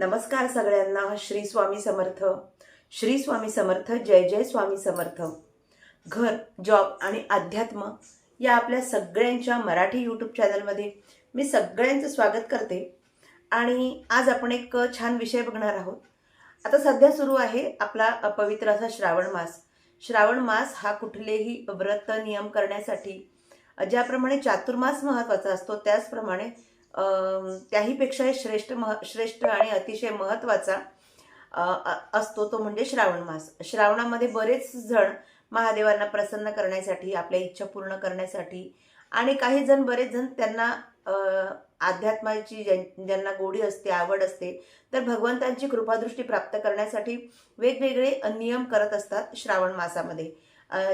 नमस्कार सगळ्यांना श्री स्वामी समर्थ. श्री स्वामी समर्थ जय जय स्वामी समर्थ. घर जॉब आणि अध्यात्म या आपल्या सगळ्यांच्या मराठी यूट्यूब चॅनलमध्ये मी सगळ्यांचं स्वागत करते. आणि आज आपण एक छान विषय बघणार आहोत. आता सध्या सुरू आहे आपला पवित्र असा श्रावण मास. श्रावण मास हा कुठलेही व्रत नियम करण्यासाठी ज्याप्रमाणे चातुर्मास महत्त्वाचा असतो त्याचप्रमाणे त्याहीपेक्षा श्रेष्ठ मह श्रेष्ठ आणि अतिशय महत्त्वाचा असतो तो म्हणजे श्रावण मास. श्रावणामध्ये बरेच जण महादेवांना प्रसन्न करण्यासाठी आपल्या इच्छा पूर्ण करण्यासाठी आणि काही जण बरेच जण त्यांना अध्यात्माची ज्यां- ज्यांना गोडी असते आवड असते तर भगवंतांची कृपादृष्टी प्राप्त करण्यासाठी वेगवेगळे नियम करत असतात श्रावण मासामध्ये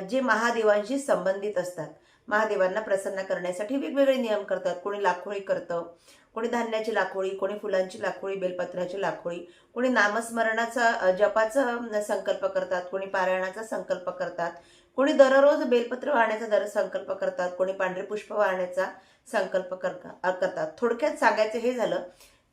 जे महादेवांशी संबंधित असतात. महादेवांना प्रसन्न करण्यासाठी वेगवेगळे नियम करतात. कोणी लाखोळी करतं कोणी धान्याची लाखोळी कोणी फुलांची लाखोळी बेलपत्राची लाखोळी कोणी नामस्मरणाचा जपाचा संकल्प करतात कोणी पारायणाचा संकल्प करतात कोणी दररोज बेलपत्र वाहण्याचा दर संकल्प करतात कोणी पांढरे पुष्प वाहण्याचा संकल्प करतात. थोडक्यात सांगायचं हे झालं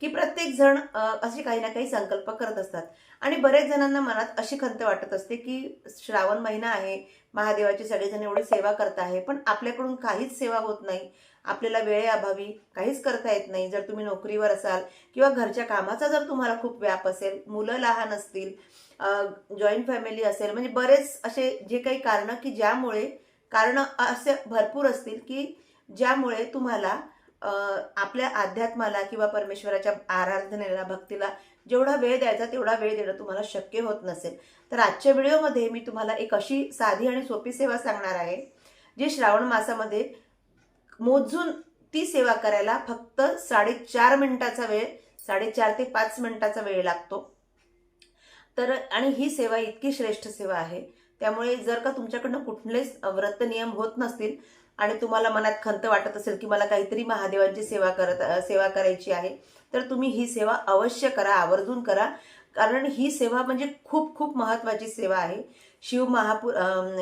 की प्रत्येक जण असे काही ना काही संकल्प करत असतात. आणि बरेच जणांना मनात अशी खंत वाटत असते की श्रावण महिना आहे महादेवाची सगळेजण एवढी सेवा करत आहे पण आपल्याकडून काहीच सेवा होत नाही. आपल्याला वेळेअभावी काहीच करता येत नाही. जर तुम्ही नोकरीवर असाल किंवा घरच्या कामाचा जर तुम्हाला खूप व्याप असेल मुलं लहान असतील जॉईंट फॅमिली असेल म्हणजे बरेच असे जे काही कारणं की ज्यामुळे कारणं असे भरपूर असतील की ज्यामुळे तुम्हाला आपल्या अध्यात्माला किंवा परमेश्वराच्या आराधनेला भक्तीला जेवढा वेळ द्यायचा तेवढा वेळ देणं तुम्हाला शक्य होत नसेल. तर आजच्या व्हिडिओमध्ये मी तुम्हाला एक अशी साधी आणि सोपी सेवा सांगणार आहे जी श्रावण मासामध्ये मोजून ती सेवा करायला फक्त साडेचार मिनिटाचा वेळ साडेचार ते पाच मिनिटाचा वेळ लागतो. तर आणि ही सेवा इतकी श्रेष्ठ सेवा आहे. त्यामुळे जर का तुमच्याकडनं कुठलेच व्रत नियम होत नसतील आणि तुम्हाला मनात खंत वाटत असेल की मला काहीतरी महादेवांची सेवा करत सेवा करायची आहे तर तुम्ही ही सेवा अवश्य करा आवर्जून करा. कारण ही सेवा म्हणजे खूप खूप महत्त्वाची सेवा आहे. शिव महापु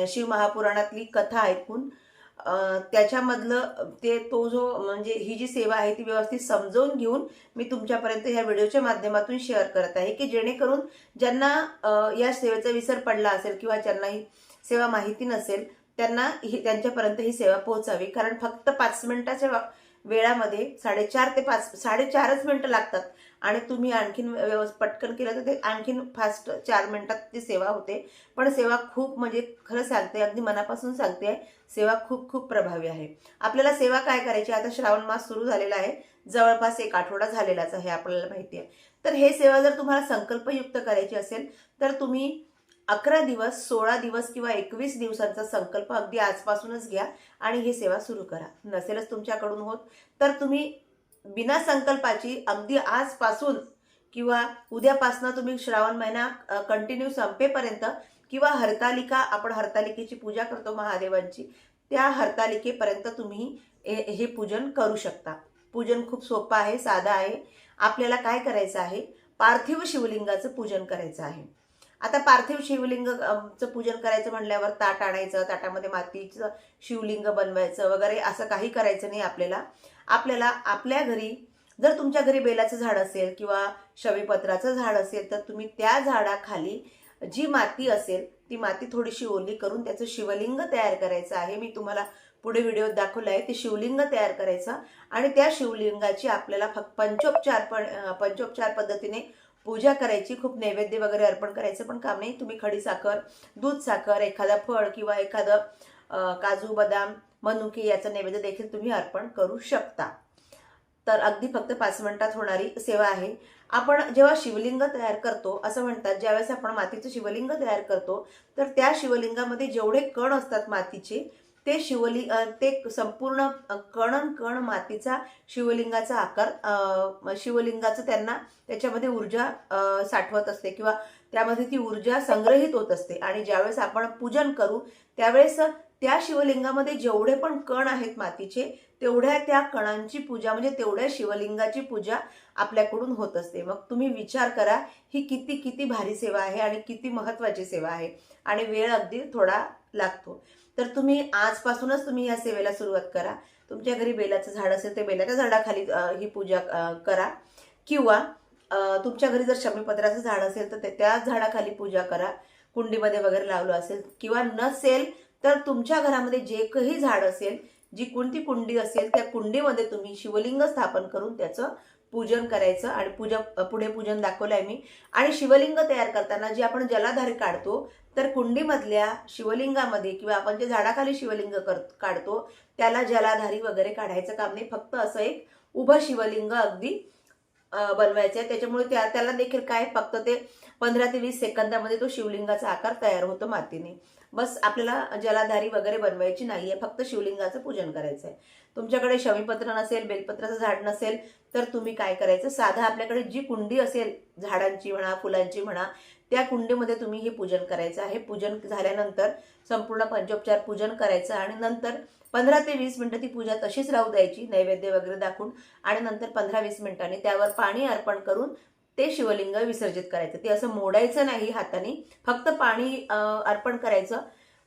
शिव महापुराणातली कथा ऐकून त्याच्यामधलं ते तो जो म्हणजे ही जी सेवा आहे ती व्यवस्थित समजवून घेऊन मी तुमच्यापर्यंत ह्या व्हिडिओच्या माध्यमातून शेअर करत आहे की जेणेकरून ज्यांना या सेवेचा विसर पडला असेल किंवा ज्यांना ही सेवा माहिती नसेल त्यांना ही त्यांच्यापर्यंत ही सेवा पोहोचावी. कारण फक्त पाच मिनिटाच्या वेळामध्ये साडेचार ते पाच साडेचारच मिनटं लागतात. आणि तुम्ही आणखीन व्यवस्थ पटकन केलं तर ते आणखीन फास्ट चार मिनटात ती सेवा होते. पण सेवा खूप म्हणजे खरं सांगते अगदी मनापासून सांगते आहे सेवा खूप खूप प्रभावी आहे. आपल्याला सेवा काय करायची? आता श्रावण मास सुरू झालेला आहे. जवळपास एक आठवडा झालेलाच आहे आपल्याला माहिती आहे. तर हे सेवा जर तुम्हाला संकल्पयुक्त करायची असेल तर तुम्ही अकरा दिवस सोळा दिवस किंवा एकवीस दिवसांचा संकल्प अगदी आजपासूनच घ्या आणि ही सेवा सुरू करा. नसेलच तुमच्याकडून होत तर तुम्ही बिना संकल्पाची अगदी आजपासून किंवा उद्यापासनं तुम्ही श्रावण महिना कंटिन्यू संपेपर्यंत किंवा हरतालिका आपण हरतालिकेची पूजा करतो महादेवांची त्या हरतालिकेपर्यंत तुम्ही हे हे पूजन करू शकता. पूजन खूप सोपं आहे साधं आहे. आपल्याला काय करायचं आहे? पार्थिव शिवलिंगाचं पूजन करायचं आहे. आता पार्थिव शिवलिंग पूजन करायचं म्हणल्यावर ताट आणायचं ताटामध्ये मातीचं शिवलिंग बनवायचं वगैरे असं काही करायचं नाही आपल्याला. आपल्याला आपल्या घरी जर तुमच्या घरी बेलाचं झाड असेल किंवा शवीपत्राचं झाड असेल तर तुम्ही त्या झाडाखाली जी माती असेल ती माती थोडीशी ओली करून त्याचं शिवलिंग तयार करायचं आहे. मी तुम्हाला पुढे व्हिडिओत दाखवलं आहे ते शिवलिंग तयार करायचं आणि त्या शिवलिंगाची आपल्याला फक्त पंचोपचार पण पंचोपचार पद्धतीने पूजा करायची खूप नैवेद्य वगैरे अर्पण करायचं पण काम नाही तुम्ही खडी साखर दूध साखर एखादा फळ किंवा एखादं काजू बदाम मनुके याचं नैवेद्य देखील तुम्ही अर्पण करू शकता. तर अगदी फक्त पाच मिनिटात होणारी सेवा आहे. आपण जेव्हा शिवलिंग तयार करतो असं म्हणतात ज्यावेळेस आपण मातीचं शिवलिंग तयार करतो तर त्या शिवलिंगामध्ये जेवढे कण असतात मातीचे ते शिवलिंग ते संपूर्ण कण कण मातीचा शिवलिंगाचा आकार शिवलिंगाचं त्यांना त्याच्यामध्ये ऊर्जा साठवत असते किंवा त्यामध्ये ती ऊर्जा संग्रहित होत असते. आणि ज्यावेळेस आपण पूजन करू त्यावेळेस त्या शिवलिंगामध्ये जेवढे पण कण आहेत मातीचे तेवढ्या त्या कणांची पूजा म्हणजे तेवढ्या शिवलिंगाची पूजा आपल्याकडून होत असते. मग तुम्ही विचार करा ही किती किती भारी सेवा आहे आणि किती महत्त्वाची सेवा आहे. आणि वेळ अगदी थोडा लागतो. तर तुम्ही आजपासूनच तुम्ही या सेवेला सुरुवात करा. तुमच्या घरी बेलाचं झाड असेल तर बेलाच्या झाडाखाली ही पूजा करा. किंवा तुमच्या घरी जर शमीपत्राचं झाड असेल तर ते- त्या झाडाखाली पूजा करा. कुंडीमध्ये वगैरे लावलं असेल किंवा नसेल तर तुमच्या घरामध्ये जे काही झाड असेल जी कोणती कुंडी असेल त्या कुंडीमध्ये तुम्ही शिवलिंग स्थापन करून त्याचं पूजन करायचं आणि पूजा पुढे पूजन दाखवलं आहे मी. आणि शिवलिंग तयार करताना जे आपण जलाधारी काढतो तर कुंडीमधल्या शिवलिंगामध्ये किंवा आपण जे झाडाखाली शिवलिंग कर काढतो त्याला जलाधारी वगैरे काढायचं काम नाही. फक्त असं एक उभं शिवलिंग अगदी बनवायचं आहे त्याच्यामुळे त्या त्याला देखील काय फक्त ते पंधरा ते वीस सेकंदामध्ये तो शिवलिंगाचा आकार तयार होतो मातीने. बस आपल्याला जलाधारी वगैरे बनवायची नाही आहे फक्त शिवलिंगाचं पूजन करायचं आहे. तुमच्याकडे शमीपत्र नसेल बेलपत्राचं झाड नसेल तर तुम्ही काय करायचं? साधा आपल्याकडे जी कुंडी असेल झाडांची म्हणा फुलांची म्हणा त्या कुंडीमध्ये तुम्ही हे पूजन करायचं आहे. पूजन झाल्यानंतर संपूर्ण पंचोपचार पूजन करायचं आणि नंतर पंधरा ते वीस मिनटं ती पूजा तशीच राहू द्यायची नैवेद्य वगैरे दाखवून आणि नंतर पंधरा वीस मिनिटांनी त्यावर पाणी अर्पण करून ते शिवलिंग विसर्जित करायचं. ते असं मोडायचं नाही हाताने. फक्त पाणी अर्पण करायचं.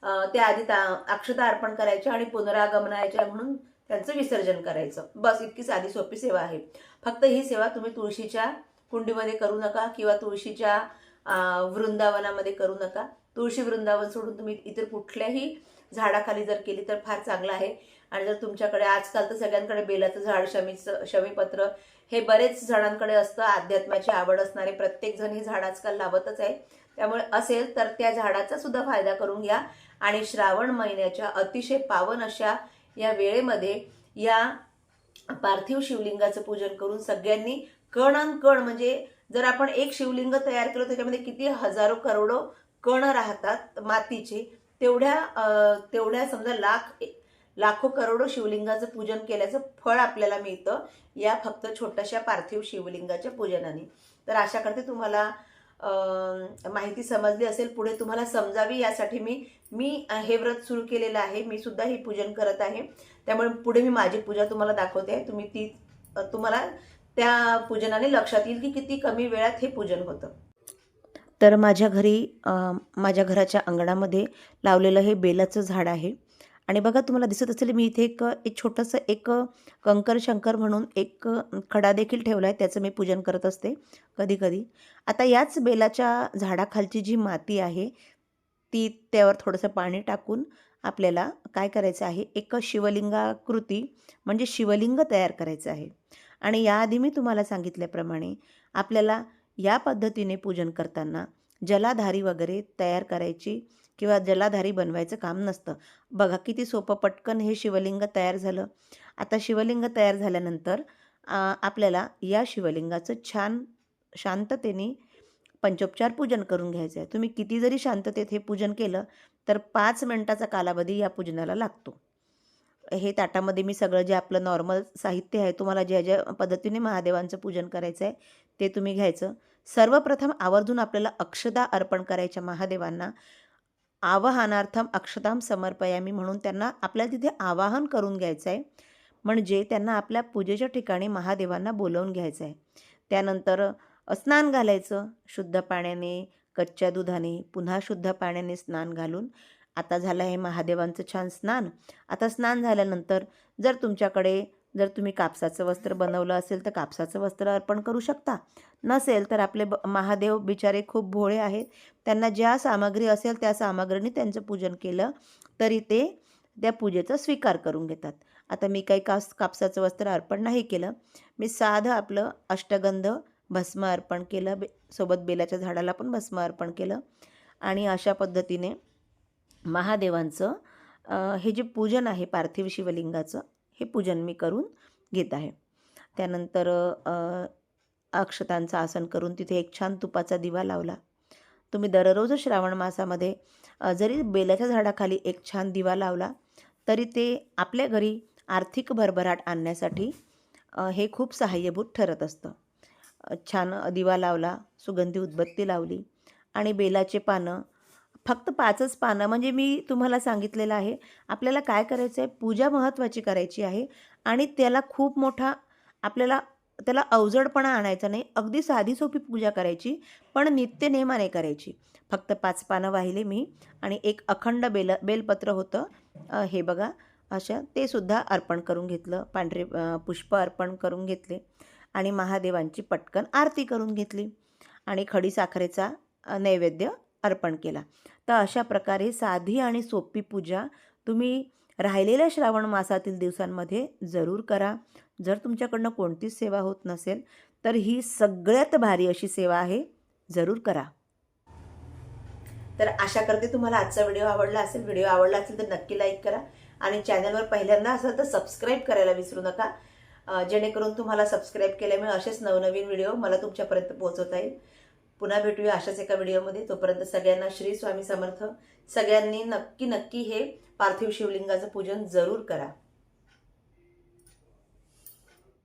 त्याआधी ता- अक्षता अर्पण करायच्या आणि पुनरागमनायच्या म्हणून त्यांचं विसर्जन करायचं. बस इतकी साधी सोपी सेवा आहे. फक्त ही सेवा तुम्ही तुळशीच्या कुंडीमध्ये करू नका किंवा तुळशीच्या वृंदावनामध्ये करू नका. तुळशी वृंदावन सोडून तुम्ही इतर कुठल्याही झाडाखाली जर केली तर फार चांगलं आहे. आणि जर तुमच्याकडे आजकाल तर सगळ्यांकडे बेलाचं झाड शमीचं शमीपत्र हे बरेच जणांकडे असतं. अध्यात्माची आवड असणारे प्रत्येक जण हे झाड आजकाल लावतच आहे त्यामुळे असेल तर त्या झाडाचा सुद्धा फायदा करून घ्या. आणि श्रावण महिन्याच्या अतिशय पावन अशा या वेळेमध्ये या पार्थिव शिवलिंगाचं पूजन करून सगळ्यांनी कण कण म्हणजे जर आपण एक शिवलिंग तयार केलं त्याच्यामध्ये किती हजारो करोडो कण राहतात मातीचे तेवढ्या तेवढ्या समजा लाख लाखो करोडो शिवलिंगाचं पूजन केल्याचं फळ आपल्याला मिळतं. या फक्त छोट्याशा पार्थिव शिवलिंगाच्या पूजनाने. तर आशा करते तुम्हाला माहिती समजली असेल पुढे तुम्हाला समजावी. यासाठी मी मी हे व्रत सुरू केलेलं आहे. मी सुद्धा ही पूजन करत आहे. त्यामुळे पुढे मी माझी पूजा तुम्हाला दाखवते. आहे तुम्ही ती तुम्हाला त्या पूजनाने लक्षात येईल की किती कमी वेळात हे पूजन होतं. तर माझ्या घरी माझ्या घराच्या अंगणामध्ये लावलेलं हे बेलाचं झाड आहे. आणि बघा तुम्हाला दिसत असेल मी इथे एक एक छोटंसं एक कंकर शंकर म्हणून एक खडा देखील ठेवला आहे त्याचं मी पूजन करत असते कधी कधी आता याच बेलाच्या झाडाखालची जी माती आहे ती त्यावर थोडंसं पाणी टाकून आपल्याला काय करायचं आहे? एक शिवलिंगाकृती म्हणजे शिवलिंग तयार करायचं आहे. आणि याआधी मी तुम्हाला सांगितल्याप्रमाणे आपल्याला या पद्धतीने पूजन करताना जलाधारी वगैरे तयार करायची किंवा जलाधारी बनवायचं काम नसतं. बघा किती सोपं पटकन हे शिवलिंग तयार झालं. आता शिवलिंग तयार झाल्यानंतर आपल्याला या शिवलिंगाचं छान शांततेने पंचोपचार पूजन करून घ्यायचं आहे तुम्ही किती जरी शांततेत हे पूजन केलं तर पाच मिनटाचा कालावधी या पूजनाला लागतो. हे ताटामध्ये मी सगळं जे आपलं नॉर्मल साहित्य आहे तुम्हाला ज्या ज्या पद्धतीने महादेवांचं पूजन करायचं आहे ते तुम्ही घ्यायचं. सर्वप्रथम आवर्जून आपल्याला अक्षदा अर्पण करायच्या महादेवांना. आवाहनार्थम अक्षताम समर्पयामी म्हणून त्यांना आपल्या तिथे आवाहन करून घ्यायचं आहे म्हणजे त्यांना आपल्या पूजेच्या ठिकाणी महादेवांना बोलवून घ्यायचं आहे त्यानंतर स्नान घालायचं. शुद्ध पाण्याने कच्च्या दुधाने पुन्हा शुद्ध पाण्याने स्नान घालून. आता झालं आहे महादेवांचं छान स्नान. आता स्नान झाल्यानंतर जर तुमच्याकडे जर तुम्ही कापसाचं वस्त्र बनवलं असेल तर कापसाचं वस्त्र अर्पण करू शकता. नसेल तर आपले ब महादेव बिचारे खूप भोळे आहेत. त्यांना ज्या सामग्री असेल त्या सामग्रीने त्यांचं पूजन केलं तरी ते त्या पूजेचा स्वीकार करून घेतात. आता मी काही कास कापसाचं वस्त्र अर्पण नाही केलं. मी साधं आपलं अष्टगंध भस्म अर्पण केलं. बे सोबत बेलाच्या झाडाला पण भस्म अर्पण केलं. आणि अशा पद्धतीने महादेवांचं हे जे पूजन आहे पार्थिव शिवलिंगाचं हे पूजन मी करून घेत आहे. त्यानंतर अक्षतांचं आसन करून तिथे एक छान तुपाचा दिवा लावला. तुम्ही दररोज श्रावण मासामध्ये जरी बेलाच्या झाडाखाली एक छान दिवा लावला तरी ते आपल्या घरी आर्थिक भरभराट आणण्यासाठी हे खूप सहाय्यभूत ठरत असतं. छान दिवा लावला सुगंधी उदबत्ती लावली आणि बेलाचे पानं फक्त पाचच पानं म्हणजे मी तुम्हाला सांगितलेलं आहे. आपल्याला काय करायचं आहे पूजा महत्त्वाची करायची आहे आणि त्याला खूप मोठा आपल्याला त्याला अवजडपणा आणायचा नाही. अगदी साधी सोपी पूजा करायची पण नित्य नित्यनेमाने करायची. फक्त पाच पानं वाहिले मी आणि एक अखंड बेल बेलपत्र होतं. हे बघा अशा ते सुद्धा अर्पण करून घेतलं. पांढरे पुष्प अर्पण करून घेतले आणि महादेवांची पटकन आरती करून घेतली आणि खडीसाखरेचा साखरेचा नैवेद्य अर्पण केला. तर अशा प्रकारे साधी आणि सोपी पूजा तुम्ही राहिलेल्या श्रावण मासातील दिवसांमध्ये जरूर करा. जर तुमच्याकडनं कोणतीच सेवा होत नसेल तर ही सगळ्यात भारी अशी सेवा आहे जरूर करा. तर आशा करते तुम्हाला आजचा व्हिडिओ आवडला असेल. व्हिडिओ आवडला असेल तर नक्की लाईक करा आणि चॅनलवर पहिल्यांदा असेल तर सबस्क्राईब करायला विसरू नका. जेणेकरून तुम्हाला सबस्क्राईब केल्यामुळे असेच नवनवीन व्हिडिओ मला तुमच्यापर्यंत पोहोचवता येईल. पुन्हा भेटूया अशाच एका व्हिडिओमध्ये. तोपर्यंत सगळ्यांना श्री स्वामी समर्थ. सगळ्यांनी नक्की नक्की हे पार्थिव शिवलिंगाचं पूजन जरूर करा.